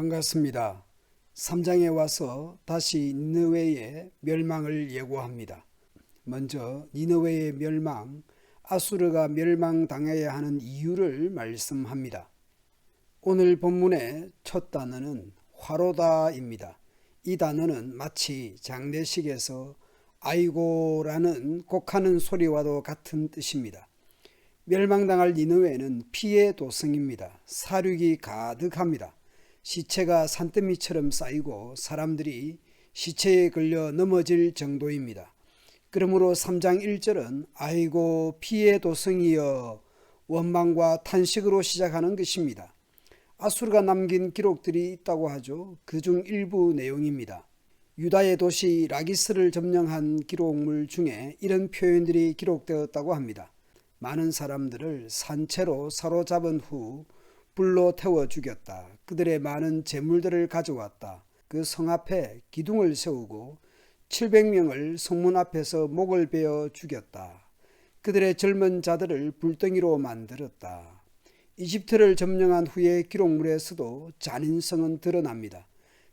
반갑습니다. 3장에 와서 다시 니느웨의 멸망을 예고합니다. 먼저 니느웨의 멸망, 아수르가 멸망당해야 하는 이유를 말씀합니다. 오늘 본문의 첫 단어는 화로다입니다. 이 단어는 마치 장례식에서 아이고라는 곡하는 소리와도 같은 뜻입니다. 멸망당할 니느웨는 피의 도성입니다. 사륙이 가득합니다. 시체가 산더미처럼 쌓이고 사람들이 시체에 걸려 넘어질 정도입니다. 그러므로 3장 1절은 아이고 피의 도성이여 원망과 탄식으로 시작하는 것입니다. 아수르가 남긴 기록들이 있다고 하죠. 그 중 일부 내용입니다. 유다의 도시 라기스를 점령한 기록물 중에 이런 표현들이 기록되었다고 합니다. 많은 사람들을 산채로 사로잡은 후 불로 태워 죽였다. 그들의 많은 재물들을 가져왔다. 그 성 앞에 기둥을 세우고 700명을 성문 앞에서 목을 베어 죽였다. 그들의 젊은 자들을 불덩이로 만들었다. 이집트를 점령한 후의 기록물에서도 잔인성은 드러납니다.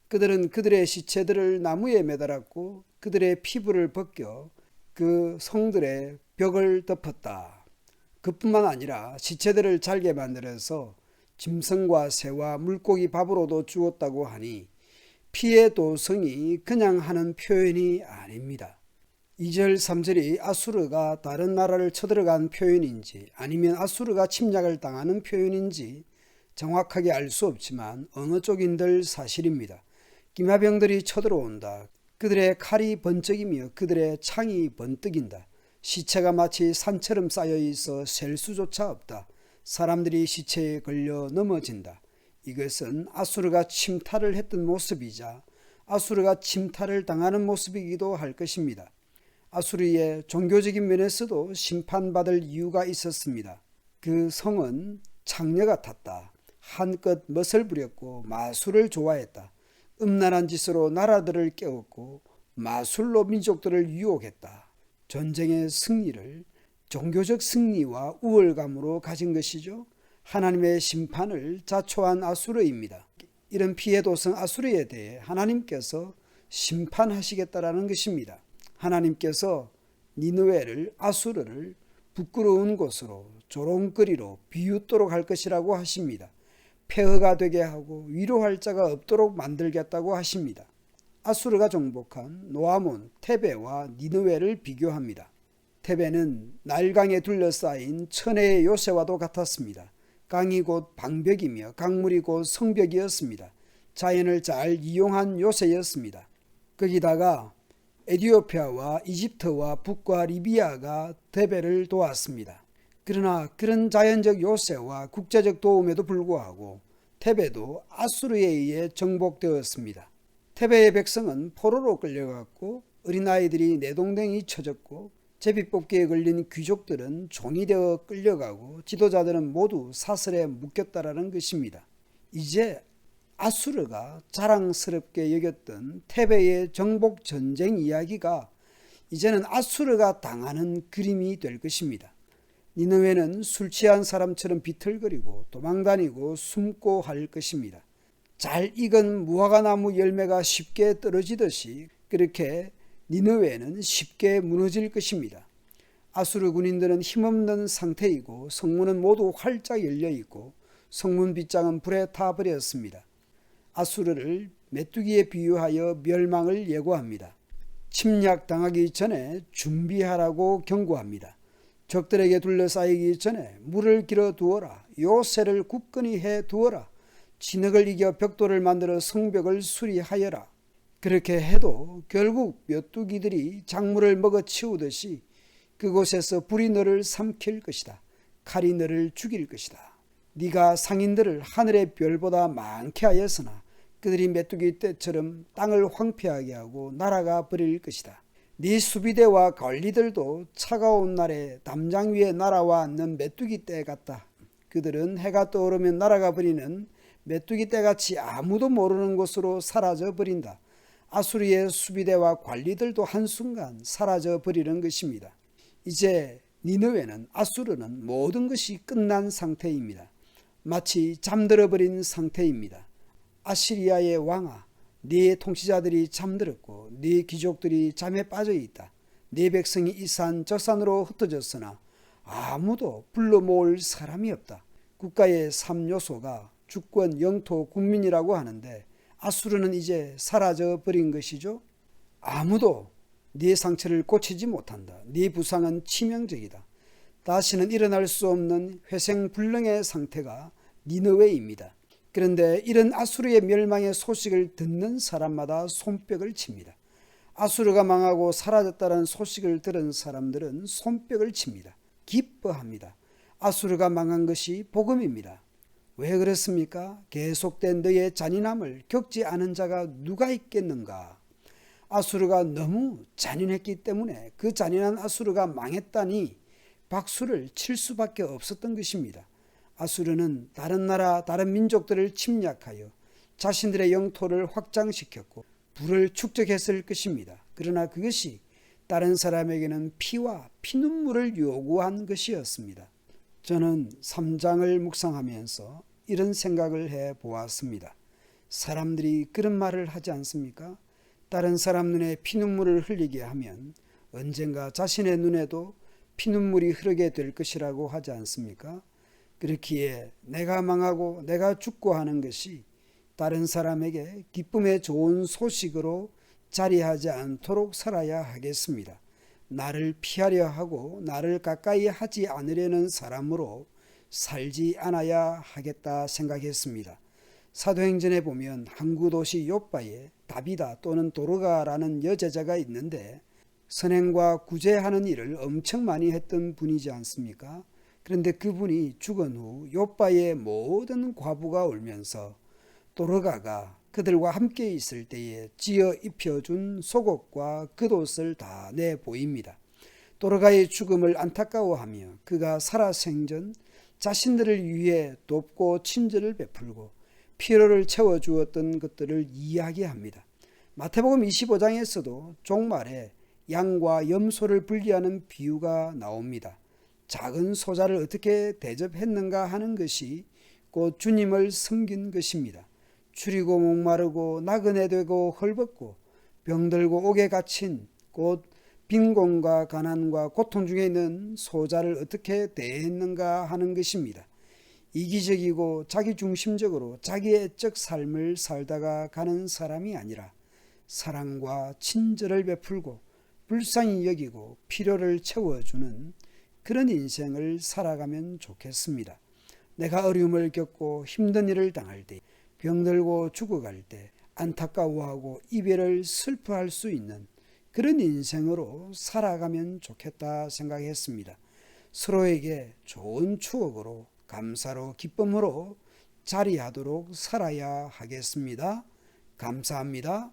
그들은 그들의 시체들을 나무에 매달았고 그들의 피부를 벗겨 그 성들의 벽을 덮었다. 그뿐만 아니라 시체들을 잘게 만들어서 짐승과 새와 물고기 밥으로도 주었다고 하니 피의 도성이 그냥 하는 표현이 아닙니다. 2절 3절이 아수르가 다른 나라를 쳐들어간 표현인지 아니면 아수르가 침략을 당하는 표현인지 정확하게 알 수 없지만 어느 쪽인들 사실입니다. 기마병들이 쳐들어온다. 그들의 칼이 번쩍이며 그들의 창이 번뜩인다. 시체가 마치 산처럼 쌓여 있어 셀 수조차 없다. 사람들이 시체에 걸려 넘어진다. 이것은 아수르가 침탈을 했던 모습이자 아수르가 침탈을 당하는 모습이기도 할 것입니다. 아수르의 종교적인 면에서도 심판받을 이유가 있었습니다. 그 성은 창녀 같았다. 한껏 멋을 부렸고 마술을 좋아했다. 음란한 짓으로 나라들을 깨웠고 마술로 민족들을 유혹했다. 전쟁의 승리를 종교적 승리와 우월감으로 가진 것이죠. 하나님의 심판을 자초한 아수르입니다. 이런 피해 도성 아수르에 대해 하나님께서 심판하시겠다라는 것입니다. 하나님께서 니느웨를 아수르를 부끄러운 곳으로 조롱거리로 비웃도록 할 것이라고 하십니다. 폐허가 되게 하고 위로할 자가 없도록 만들겠다고 하십니다. 아수르가 정복한 노아몬, 테베와 니느웨를 비교합니다. 테베는 날강에 둘러싸인 천혜의 요새와도 같았습니다. 강이 곧 방벽이며 강물이 곧 성벽이었습니다. 자연을 잘 이용한 요새였습니다. 거기다가 에디오피아와 이집트와 북과 리비아가 테베를 도왔습니다. 그러나 그런 자연적 요새와 국제적 도움에도 불구하고 테베도 아수르에 의해 정복되었습니다. 테베의 백성은 포로로 끌려갔고 어린아이들이 내동댕이 쳐졌고 제비뽑기에 걸린 귀족들은 종이 되어 끌려가고 지도자들은 모두 사슬에 묶였다라는 것입니다. 이제 아수르가 자랑스럽게 여겼던 테베의 정복 전쟁 이야기가 이제는 아수르가 당하는 그림이 될 것입니다. 니느웨는 술 취한 사람처럼 비틀거리고 도망다니고 숨고 할 것입니다. 잘 익은 무화과나무 열매가 쉽게 떨어지듯이 그렇게 니느웨는 쉽게 무너질 것입니다. 아수르 군인들은 힘없는 상태이고 성문은 모두 활짝 열려 있고 성문 빗장은 불에 타 버렸습니다. 아수르를 메뚜기에 비유하여 멸망을 예고합니다. 침략 당하기 전에 준비하라고 경고합니다. 적들에게 둘러싸이기 전에 물을 길어 두어라. 요새를 굳건히 해 두어라. 진흙을 이겨 벽돌을 만들어 성벽을 수리하여라. 그렇게 해도 결국 메뚜기들이 작물을 먹어 치우듯이 그곳에서 불이 너를 삼킬 것이다. 칼이 너를 죽일 것이다. 네가 상인들을 하늘의 별보다 많게 하였으나 그들이 메뚜기 떼처럼 땅을 황폐하게 하고 날아가 버릴 것이다. 네 수비대와 관리들도 차가운 날에 담장 위에 날아와 앉는 메뚜기 떼 같다. 그들은 해가 떠오르면 날아가 버리는 메뚜기 떼같이 아무도 모르는 곳으로 사라져 버린다. 아수리의 수비대와 관리들도 한순간 사라져 버리는 것입니다. 이제 니느웨는 아수르는 모든 것이 끝난 상태입니다. 마치 잠들어 버린 상태입니다. 아시리아의 왕아 네 통치자들이 잠들었고 네 귀족들이 잠에 빠져 있다. 네 백성이 이산 저 산으로 흩어졌으나 아무도 불러 모을 사람이 없다. 국가의 3요소가 주권, 영토, 국민이라고 하는데 아수르는 이제 사라져 버린 것이죠. 아무도 네 상처를 고치지 못한다. 네 부상은 치명적이다. 다시는 일어날 수 없는 회생불능의 상태가 니느웨입니다. 그런데 이런 아수르의 멸망의 소식을 듣는 사람마다 손뼉을 칩니다. 아수르가 망하고 사라졌다는 소식을 들은 사람들은 손뼉을 칩니다. 기뻐합니다. 아수르가 망한 것이 복음입니다. 왜 그렇습니까? 계속된 너의 잔인함을 겪지 않은 자가 누가 있겠는가? 아수르가 너무 잔인했기 때문에 그 잔인한 아수르가 망했다니 박수를 칠 수밖에 없었던 것입니다. 아수르는 다른 나라, 다른 민족들을 침략하여 자신들의 영토를 확장시켰고 불을 축적했을 것입니다. 그러나 그것이 다른 사람에게는 피와 피눈물을 요구한 것이었습니다. 저는 3장을 묵상하면서 이런 생각을 해 보았습니다. 사람들이 그런 말을 하지 않습니까? 다른 사람 눈에 피눈물을 흘리게 하면 언젠가 자신의 눈에도 피눈물이 흐르게 될 것이라고 하지 않습니까? 그렇기에 내가 망하고 내가 죽고 하는 것이 다른 사람에게 기쁨의 좋은 소식으로 자리하지 않도록 살아야 하겠습니다. 나를 피하려 하고 나를 가까이 하지 않으려는 사람으로 살지 않아야 하겠다 생각했습니다. 사도행전에 보면 항구 도시 요빠에 다비다 또는 도르가라는 여제자가 있는데 선행과 구제하는 일을 엄청 많이 했던 분이지 않습니까? 그런데 그분이 죽은 후 요빠의 모든 과부가 울면서 도르가가 그들과 함께 있을 때에 지어 입혀준 속옷과 겉옷을 다 내 보입니다. 도르가의 죽음을 안타까워하며 그가 살아생전 자신들을 위해 돕고 친절을 베풀고 피로를 채워주었던 것들을 이야기합니다. 마태복음 25장에서도 종말에 양과 염소를 분리하는 비유가 나옵니다. 작은 소자를 어떻게 대접했는가 하는 것이 곧 주님을 섬긴 것입니다. 추리고 목마르고 나그네 되고 헐벗고 병들고 옥에 갇힌 곧 빈곤과 가난과 고통 중에 있는 소자를 어떻게 대했는가 하는 것입니다. 이기적이고 자기중심적으로 자기의 애적 삶을 살다가 가는 사람이 아니라 사랑과 친절을 베풀고 불쌍히 여기고 필요를 채워주는 그런 인생을 살아가면 좋겠습니다. 내가 어려움을 겪고 힘든 일을 당할 때, 병들고 죽어갈 때 안타까워하고 이별을 슬퍼할 수 있는 그런 인생으로 살아가면 좋겠다 생각했습니다. 서로에게 좋은 추억으로 감사로 기쁨으로 자리하도록 살아야 하겠습니다. 감사합니다.